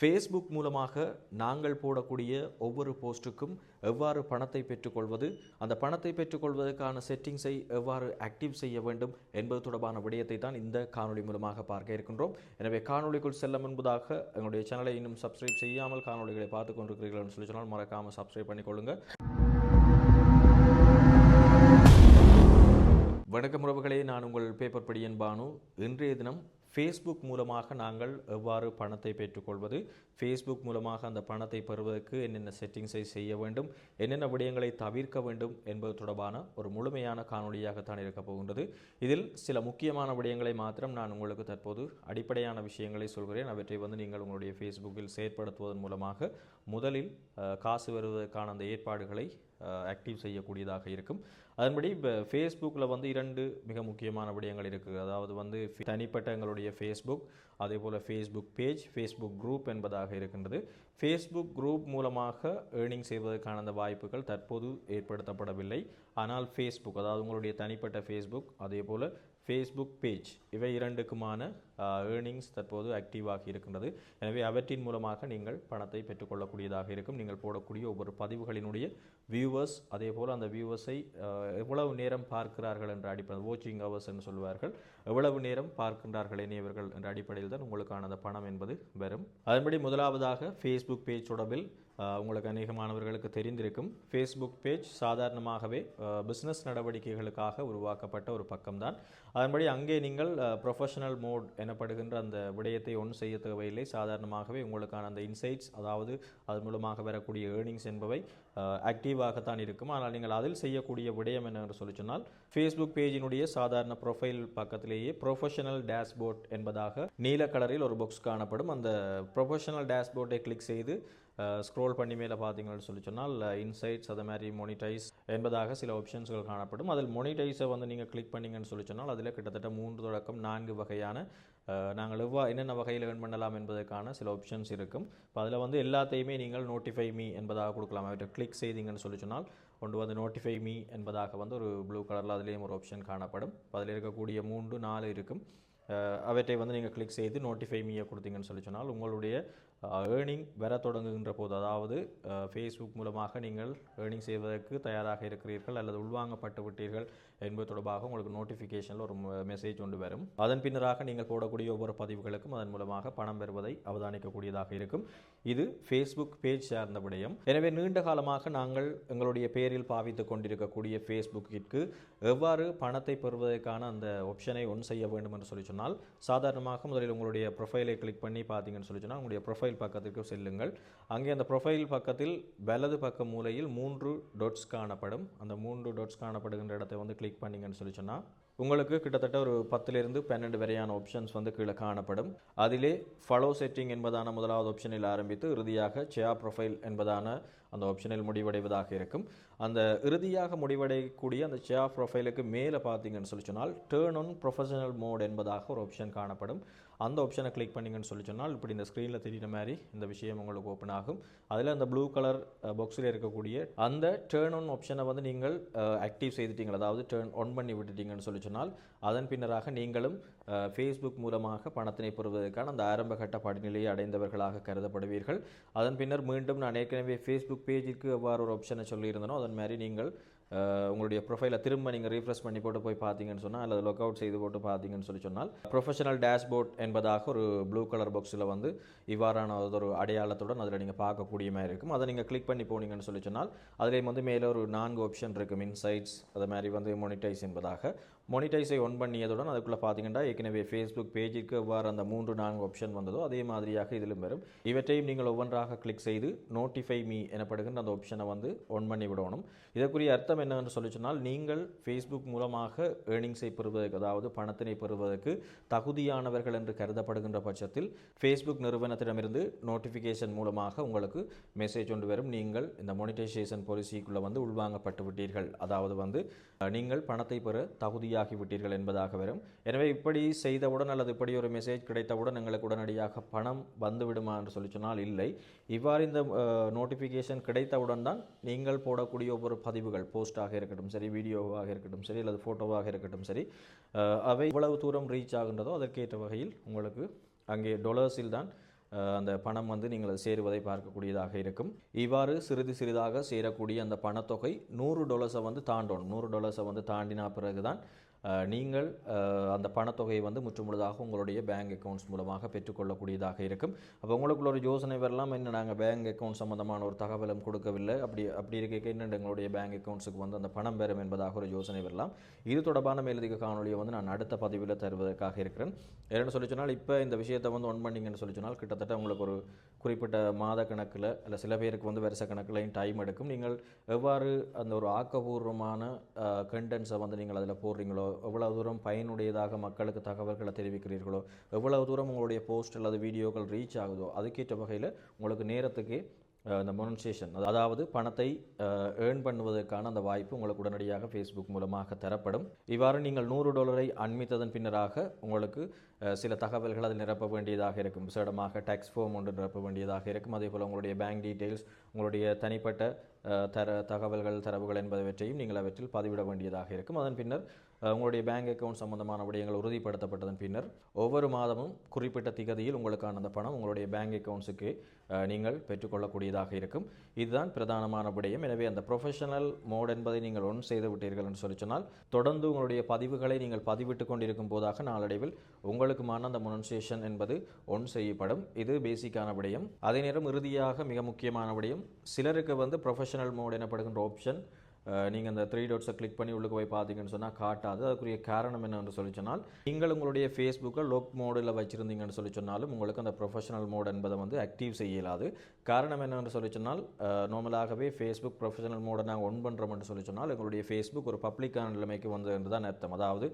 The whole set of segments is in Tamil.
ஃபேஸ்புக் மூலமாக நாங்கள் போடக்கூடிய ஒவ்வொரு போஸ்ட்டுக்கும் எவ்வாறு பணத்தை பெற்றுக்கொள்வது அந்த பணத்தை பெற்றுக்கொள்வதற்கான செட்டிங்ஸை எவ்வாறு ஆக்டிவ் செய்ய வேண்டும் என்பது தொடர்பான விடயத்தை தான் இந்த காணொளி மூலமாக பார்க்க இருக்கின்றோம். எனவே காணொளிக்குள் செல்ல முன்பதாக எங்களுடைய சேனலை இன்னும் சப்ஸ்கிரைப் செய்யாமல் காணொளிகளை பார்த்து கொண்டிருக்கிறீர்கள் சொல்லி சொன்னால் மறக்காமல் சப்ஸ்கிரைப் பண்ணிக்கொள்ளுங்கள் வணக்கம் உறவுகளே நான் உங்கள் பேப்பர் படியன் பானு. இன்றைய தினம் ஃபேஸ்புக் மூலமாக நாங்கள் எவ்வாறு பணத்தை பெற்றுக்கொள்வது? ஃபேஸ்புக் மூலமாக அந்த பணத்தை பெறுவதற்கு என்னென்ன செட்டிங்ஸை செய்ய வேண்டும்? என்னென்ன விடயங்களை தவிர்க்க வேண்டும் என்பது தொடர்பான ஒரு முழுமையான காணொலியாகத்தான் இருக்க போகின்றது. இதில் சில முக்கியமான விடயங்களை மாத்திரம் நான் உங்களுக்கு தற்போது அடிப்படையான விஷயங்களை சொல்கிறேன். அவற்றை வந்து நீங்கள் உங்களுடைய ஃபேஸ்புக்கில் செயற்படுத்துவதன் மூலமாக முதலில் காசு வருவதற்கான அந்த ஏற்பாடுகளை ஆக்டிவ் செய்யக்கூடியதாக இருக்கும். அதன்படி இப்போ ஃபேஸ்புக்கில் வந்து இரண்டு மிக முக்கியமான விடயங்கள் இருக்குது அதாவது வந்து தனிப்பட்ட எங்களுடைய ஃபேஸ்புக் அதே போல் ஃபேஸ்புக் பேஜ் ஃபேஸ்புக் குரூப் என்பதாக இருக்கின்றது. ஃபேஸ்புக் குரூப் மூலமாக ஏர்னிங் செய்வதற்கான அந்த வாய்ப்புகள் தற்போது ஏற்படுத்தப்படவில்லை. ஆனால் ஃபேஸ்புக் அதாவது உங்களுடைய தனிப்பட்ட ஃபேஸ்புக் அதே போல் ஃபேஸ்புக் பேஜ் இவை இரண்டுக்குமான ஏர்னிங்ஸ் தற்போது ஆக்டிவாக இருக்கின்றது. எனவே அவற்றின் மூலமாக நீங்கள் பணத்தை பெற்றுக்கொள்ளக்கூடியதாக இருக்கும். நீங்கள் போடக்கூடிய ஒவ்வொரு பதிவுகளினுடைய வியூவர்ஸ் அதே போல் அந்த வியூவர்ஸை எவ்வளவு நேரம் பார்க்கிறார்கள் என்ற அடிப்படை வாட்சிங் ஹவர்ஸ் என்று சொல்வார்கள். எவ்வளவு நேரம் பார்க்கின்றார்கள் இவர்கள் என்ற அடிப்படையில் தான் உங்களுக்கான அந்த பணம் என்பது வரும். அதன்படி முதலாவதாக ஃபேஸ்புக் பேஜ் தொடர்பில் உங்களுக்கு உங்களுக்கு அநேகமானவர்களுக்கு தெரிந்திருக்கும். ஃபேஸ்புக் பேஜ் சாதாரணமாகவே பிஸ்னஸ் நடவடிக்கைகளுக்காக உருவாக்கப்பட்ட ஒரு பக்கம்தான். அதன்படி அங்கே நீங்கள் ப்ரொஃபஷனல் மோட் எனப்படுகின்ற அந்த விடயத்தை ஒன்று செய்ய தேவையில்லை சாதாரணமாகவே உங்களுக்கான அந்த இன்சைட்ஸ் அதாவது அது மூலமாக வரக்கூடிய ஏர்னிங்ஸ் என்பவை ஆக்டிவாகத்தான் இருக்கும். ஆனால் நீங்கள் அதில் செய்யக்கூடிய விடயம் என்னென்று சொல்லி சொன்னால் ஃபேஸ்புக் பேஜினுடைய சாதாரண ப்ரொஃபைல் பக்கத்திலேயே ப்ரொஃபஷனல் டேஷ்போர்ட் என்பதாக நீல கலரில் ஒரு புக்ஸ் காணப்படும். அந்த ப்ரொஃபஷனல் டேஷ்போர்ட்டை கிளிக் செய்து ஸ்க்ரோல் பண்ணி மேலே பார்த்தீங்கன்னு சொல்லி சொன்னால் இன்சைட்ஸ் அதை மாதிரி மொனிடைஸ் என்பதாக சில ஆப்ஷன்ஸ்கள் காணப்படும். அதில் மொனிடைஸை வந்து நீங்கள் கிளிக் பண்ணீங்கன்னு சொல்லி சொன்னால் அதில் கிட்டத்தட்ட மூன்று தொடக்கம் நான்கு வகையான நாங்கள் எவ்வா என்னென்ன வகையில் ஏர்ன் பண்ணலாம் என்பதற்கான சில ஆப்ஷன்ஸ் இருக்கும். இப்போ அதில் வந்து எல்லாத்தையுமே நீங்கள் நோட்டிஃபை மீ என்பதாக கொடுக்கலாம். அவற்றை கிளிக் செய்தீங்கன்னு சொல்லி சொன்னால் கொண்டு வந்து நோட்டிஃபை மீ என்பதாக வந்து ஒரு ப்ளூ கலரில் அதுலேயும் ஒரு ஆப்ஷன் காணப்படும். இப்போ அதில் இருக்கக்கூடிய மூன்று நாலு இருக்கும். அவற்றை வந்து நீங்கள் கிளிக் செய்து நோட்டிஃபை மீயை கொடுத்தீங்கன்னு சொல்லி சொன்னால் உங்களுடைய ஏர்னிங் வர தொடங்குகின்ற போது அதாவது ஃபேஸ்புக் மூலமாக நீங்கள் ஏர்னிங் செய்வதற்கு தயாராக இருக்கிறீர்கள் அல்லது உள்வாங்கப்பட்டு விட்டீர்கள் என்பது தொடர்பாக உங்களுக்கு நோட்டிஃபிகேஷனில் ஒரு மெசேஜ் ஒன்று வரும். அதன் பின்னராக நீங்கள் போடக்கூடிய ஒவ்வொரு பதிவுகளுக்கும் அதன் மூலமாக பணம் பெறுவதை அவதானிக்கக்கூடியதாக இருக்கும். இது ஃபேஸ்புக் பேஜ் சார்ந்த விடயம். எனவே நீண்ட காலமாக நாங்கள் எங்களுடைய பேரில் பாவித்துக் கொண்டிருக்கக்கூடிய ஃபேஸ்புக்கிற்கு எவ்வாறு பணத்தை பெறுவதற்கான அந்த ஆப்ஷனை ஒன் செய்ய வேண்டும் என்று சொல்லி சொன்னால் சாதாரணமாக முதலில் உங்களுடைய ப்ரொஃபைலை கிளிக் பண்ணி பார்த்தீங்கன்னு சொல்லி சொன்னால் உங்களுடைய ப்ரொஃபைல் பக்கத்திற்கு செல்லுங்கள். அங்கே அந்த ப்ரொஃபைல் பக்கத்தில் வலது பக்க மூலையில் மூன்று டொட்ஸ் காணப்படும். அந்த மூன்று டொட்ஸ் காணப்படுகின்ற இடத்தை வந்து கிளிக் பண்ணீங்கன்னு சொல்லி சொன்னால் உங்களுக்கு கிட்டத்தட்ட ஒரு பத்திலிருந்து பன்னெண்டு வரையான ஆப்ஷன்ஸ் வந்து கீழே காணப்படும். அதிலே ஃபாலோ செட்டிங் என்பதான முதலாவது ஆப்ஷனில் ஆரம்பித்து இறுதியாக சேயா ப்ரொஃபைல் என்பதான அந்த ஆப்ஷனில் முடிவடைவதாக இருக்கும். அந்த இறுதியாக முடிவடையக்கூடிய அந்த சேயா ப்ரொஃபைலுக்கு மேலே பார்த்தீங்கன்னு சொல்லி சொன்னால் டேர்ன் ஆன் ப்ரொஃபஷனல் மோட் என்பதாக ஒரு ஆப்ஷன் காணப்படும். அந்த ஆப்ஷனை கிளிக் பண்ணிங்கன்னு சொல்லி சொன்னால் இப்படி இந்த ஸ்க்ரீனில் தெரிகிற மாதிரி இந்த விஷயம் உங்களுக்கு ஓப்பன் ஆகும். அதில் அந்த ப்ளூ கலர் பாக்ஸில் இருக்கக்கூடிய அந்த டேர்ன் ஆன் ஆப்ஷனை வந்து நீங்கள் ஆக்டிவ் செய்துட்டீங்க அதாவது டேர்ன் ஆன் பண்ணி விட்டுட்டீங்கன்னு சொல்லி சொன்னால் அதன் பின்னராக நீங்களும் ஃபேஸ்புக் மூலமாக பணத்தினை பெறுவதற்கான அந்த ஆரம்பகட்ட படிநிலையை அடைந்தவர்களாக கருதப்படுவீர்கள். அதன் பின்னர் மீண்டும் நான் ஏற்கனவே ஃபேஸ்புக் பேஜுக்கு எவ்வாறு ஒரு ஆப்ஷனை சொல்லியிருந்தனோ அதன் மாதிரி நீங்கள் உங்களுடைய ப்ரொஃபைலை திரும்ப நீங்கள் ரீஃப்ரெஷ் பண்ணி போட்டு போய் பார்த்தீங்கன்னு சொன்னால் அல்லது லொக் அவுட் செய்து போட்டு பார்த்தீங்கன்னு சொல்லி சொன்னால் ப்ரொஃபஷனல் டேஷ்போர்ட் என்பதாக ஒரு ப்ளூ கலர் பாக்ஸில் வந்து இவ்வாறான ஒரு அடையாளத்துடன் அதில் நீங்கள் பார்க்கக்கூடிய மாதிரி இருக்கும். அதை நீங்கள் கிளிக் பண்ணி போனீங்கன்னு சொல்லி சொன்னால் அதிலேயும் வந்து மேலே ஒரு நான்கு ஆப்ஷன் இருக்கும் இன்சைட்ஸ் அது மாதிரி வந்து மொனிடைஸ் என்பதாக. மொனிடைஸை ஒன் பண்ணியதுடன் அதுக்குள்ளே பார்த்தீங்கன்னா ஏற்கனவே ஃபேஸ்புக் பேஜுக்கு எவ்வாறு அந்த மூன்று நான்கு ஆப்ஷன் வந்ததோ அதே மாதிரியாக இதிலும் வரும். இவற்றையும் நீங்கள் ஒவ்வொன்றாக கிளிக் செய்து நோட்டிஃபை மீ எனப்படுகின்ற அந்த ஆப்ஷனை வந்து ஒன் பண்ணி விடணும். இதற்குரிய அர்த்தம் என்னவென்று சொல்லி சொன்னால் நீங்கள் ஃபேஸ்புக் மூலமாக ஏர்னிங்ஸை பெறுவதற்கு அதாவது பணத்தினை பெறுவதற்கு தகுதியானவர்கள் என்று கருதப்படுகின்ற பட்சத்தில் ஃபேஸ்புக் நிறுவனத்திடமிருந்து நோட்டிஃபிகேஷன் மூலமாக உங்களுக்கு மெசேஜ் ஒன்று வரும். நீங்கள் இந்த மோனிட்டைசேஷன் பாலிசிக்குள்ளே வந்து உள்வாங்கப்பட்டு விட்டீர்கள். அதாவது வந்து நீங்கள் பணத்தை பெற தகுதியாக விட்டீர்கள் என்பதாக வரும். எனவே இப்படி செய்தவுடன் அல்லது இப்படி ஒரு மெசேஜ் கிடைத்தவுடன் எங்களுக்கு உடனடியாக பணம் வந்துவிடுமா என்று சொல்லி சொன்னால் இல்லை. இவ்வாறு இந்த நோட்டிஃபிகேஷன் கிடைத்தவுடன் தான் நீங்கள் போடக்கூடிய ஒவ்வொரு பதிவுகள் போஸ்டாக இருக்கட்டும் சரி வீடியோவாக இருக்கட்டும் சரி அல்லது ஃபோட்டோவாக இருக்கட்டும் சரி அவை இவ்வளவு தூரம் ரீச் ஆகின்றதோ அதற்கேற்ற வகையில் உங்களுக்கு அங்கே டொலர்ஸில் தான் அந்த பணம் வந்து நீங்கள் அது சேருவதை பார்க்கக்கூடியதாக இருக்கும். இவ்வாறு சிறிது சிறிதாக சேரக்கூடிய அந்த பணத்தொகை நூறு டொலர்ஸை வந்து தாண்டணும். நூறு டொலர்ஸை வந்து தாண்டினா பிறகுதான் தான் நீங்கள் அந்த பணத்தொகையை வந்து முற்றுமுழுதாக உங்களுடைய பேங்க் அக்கவுண்ட்ஸ் மூலமாக பெற்றுக்கொள்ளக்கூடியதாக இருக்கும். அப்போ உங்களுக்குள்ள ஒரு யோசனை வரலாம். என்ன நாங்கள் பேங்க் அக்கௌண்ட் சம்மந்தமான ஒரு தகவலும் கொடுக்கவில்லை. அப்படி அப்படி இருக்க என்ன எங்களுடைய பேங்க் அக்கவுண்ட்ஸுக்கு வந்து அந்த பணம் பெறும் என்பதாக ஒரு யோசனை வரலாம். இது தொடர்பான மேலதிக காணொலியை வந்து நான் அடுத்த பதிவில் தருவதற்காக இருக்கிறேன். என்னென்னு சொல்லி சொன்னால் இப்போ இந்த விஷயத்தை வந்து ஒன் பண்ணிங்கன்னு சொல்லி சொன்னால் கிட்டத்தட்ட உங்களுக்கு ஒரு குறிப்பிட்ட மாத கணக்கில் இல்லை சில பேருக்கு வந்து வருஷ கணக்கிலையும் டைம் எடுக்கும். நீங்கள் எவ்வாறு அந்த ஒரு ஆக்கபூர்வமான கண்டென்ட்ஸை வந்து நீங்கள் அதில் போடுறீங்களோ எவ்வளவு தூரம் பயனுடையதாக மக்களுக்கு தகவல்களை தெரிவிக்கிறீர்களோ எவ்வளவு தூரம் உங்களுடைய போஸ்ட் அல்லது வீடியோக்கள் ரீச் ஆகுதோ அதுக்கேற்ற வகையில் உங்களுக்கு நேரத்துக்கு இந்த மொனன்சேஷன் அதாவது பணத்தை ஏர்ன் பண்ணுவதற்கான அந்த வாய்ப்பு உங்களுக்கு உடனடியாக ஃபேஸ்புக் மூலமாக தரப்படும். இவ்வாறு நீங்கள் நூறு டாலரை அண்மித்ததன் பின்னராக உங்களுக்கு சில தகவல்கள் அதில் நிரப்ப வேண்டியதாக இருக்கும். விசேடமாக டேக்ஸ் ஃபார்ம் ஒன்று நிரப்ப வேண்டியதாக இருக்கும். அதே போல் உங்களுடைய பேங்க் டீட்டெயில்ஸ் உங்களுடைய தனிப்பட்ட தர தகவல்கள் தரவுகள் என்பவற்றையும் நீங்கள் அவற்றில் பதிவிட வேண்டியதாக இருக்கும். அதன் பின்னர் உங்களுடைய பேங்க் அக்கவுண்ட் சம்பந்தமான விடயங்கள் உறுதிப்படுத்தப்பட்டதன் பின்னர் ஒவ்வொரு மாதமும் குறிப்பிட்ட திகதியில் உங்களுக்கான அந்த பணம் உங்களுடைய பேங்க் அக்கௌண்ட்ஸுக்கு நீங்கள் பெற்றுக்கொள்ளக்கூடியதாக இருக்கும். இதுதான் பிரதானமான விடயம். எனவே அந்த ப்ரொஃபஷனல் மோட் என்பதை நீங்கள் ஒன் செய்து விட்டீர்கள் என்று சொல்லி சொன்னால் தொடர்ந்து உங்களுடைய பதிவுகளை நீங்கள் பதிவிட்டு கொண்டிருக்கும் போதாக நாளடைவில் உங்களுக்குமான அந்த மொனன்சேஷன் என்பது ஒன் செய்யப்படும். இது பேசிக்கான விடயம். அதே நேரம் இறுதியாக மிக முக்கியமான விடயம். சிலருக்கு வந்து ப்ரொஃபஷனல் மோட் எனப்படுகின்ற ஆப்ஷன் நீங்கள் அந்த த்ரீ டாட்ஸை கிளிக் பண்ணி உள்ளுக்கு போய் பார்த்தீங்கன்னு சொன்னால் காட்டாது. அதுக்குரிய காரணம் என்னென்று சொல்லி சொன்னால் நீங்கள் உங்களுடைய ஃபேஸ்புக்கை லோக் மோடில் வச்சுருந்தீங்கன்னு சொல்லி சொன்னாலும் உங்களுக்கு அந்த ப்ரொஃபஷனல் மோட் என்பதை வந்து ஆக்டிவ் செய்ய இயலாது. காரணம் என்னென்று சொல்லி சொன்னால் நார்மலாகவே ஃபேஸ்புக் ப்ரொஃபஷனல் மோடை நாங்கள் ஒன் பண்ணுறோம்னு சொல்லி சொன்னால் எங்களுடைய ஃபேஸ்புக் ஒரு பப்ளிக்கான நிலைமைக்கு வந்தது என்று தான் அர்த்தம். அதாவது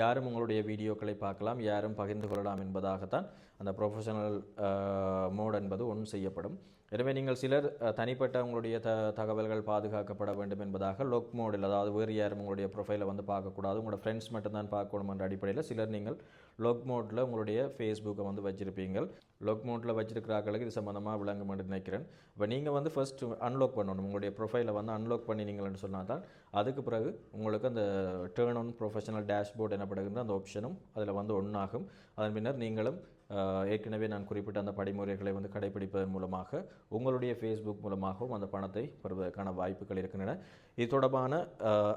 யாரும் உங்களுடைய வீடியோக்களை பார்க்கலாம் யாரும் பகிர்ந்து கொள்ளலாம் என்பதாகத்தான் அந்த ப்ரொஃபஷனல் மோட் என்பது ஒன் செய்யப்படும். எனவே நீங்கள் சிலர் தனிப்பட்ட உங்களுடைய த தகவல்கள் பாதுகாக்கப்பட வேண்டும் என்பதாக லொக் மோடில் அதாவது வேறு யாரும் உங்களுடைய ப்ரொஃபைலை வந்து பார்க்கக்கூடாது. உங்களோட ஃப்ரெண்ட்ஸ் மட்டும்தான் பார்க்கணும் என்ற அடிப்படையில் சிலர் நீங்கள் லொக் மோடில் உங்களுடைய ஃபேஸ்புக்கை வந்து வச்சுருப்பீங்க லொக் மோடில் வச்சிருக்கிறார்களுக்கு இது சம்மந்தமாக விளங்கும் என்று நினைக்கிறேன். இப்போ நீங்கள் வந்து ஃபர்ஸ்ட் அன்லாக் பண்ணணும். உங்களுடைய ப்ரொஃபைலை வந்து அன்லாக் பண்ணினீங்கள்னு சொன்னால் தான் அதுக்கு பிறகு உங்களுக்கு அந்த டேர்ன் ஆன் ப்ரொஃபஷனல் டேஷ்போர்ட் எனப்படுகின்ற அந்த ஆப்ஷனும் அதில் வந்து ஒன்றாகும் அதன் பின்னர் நீங்களும் ஏற்கனவே நான் குறிப்பிட்ட அந்த படிமுறைகளை வந்து கடைபிடிப்பதன் மூலமாக உங்களுடைய ஃபேஸ்புக் மூலமாகவும் அந்த பணத்தை பெறுவதற்கான வாய்ப்புகள் இருக்கின்றன. இது தொடர்பான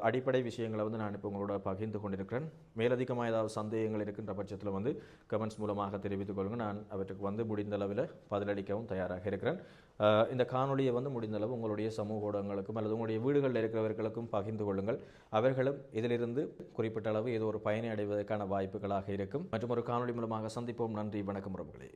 அடிப்படை விஷயங்களை வந்து நான் இப்போ உங்களோட பகிர்ந்து கொண்டிருக்கிறேன். மேலதிகமாக ஏதாவது சந்தேகங்கள் இருக்கின்ற பட்சத்தில் வந்து கமெண்ட்ஸ் மூலமாக தெரிவித்துக் கொள்ளுங்கள் நான் அவற்றுக்கு வந்து முடிந்த அளவில் பதிலளிக்கவும் தயாராக இருக்கிறேன். இந்த காணொலியை வந்து முடிந்தளவு உங்களுடைய சமூக ஊடகங்களுக்கும் அல்லது உங்களுடைய வீடுகளில் இருக்கிறவர்களுக்கும் பகிர்ந்து கொள்ளுங்கள். அவர்களும் இதிலிருந்து குறிப்பிட்ட அளவு ஏதோ ஒரு பயனை அடைவதற்கான வாய்ப்புகளாக இருக்கும். மற்றும் ஒரு காணொளி மூலமாக சந்திப்போம். நன்றி வணக்கம் உறவுகளே.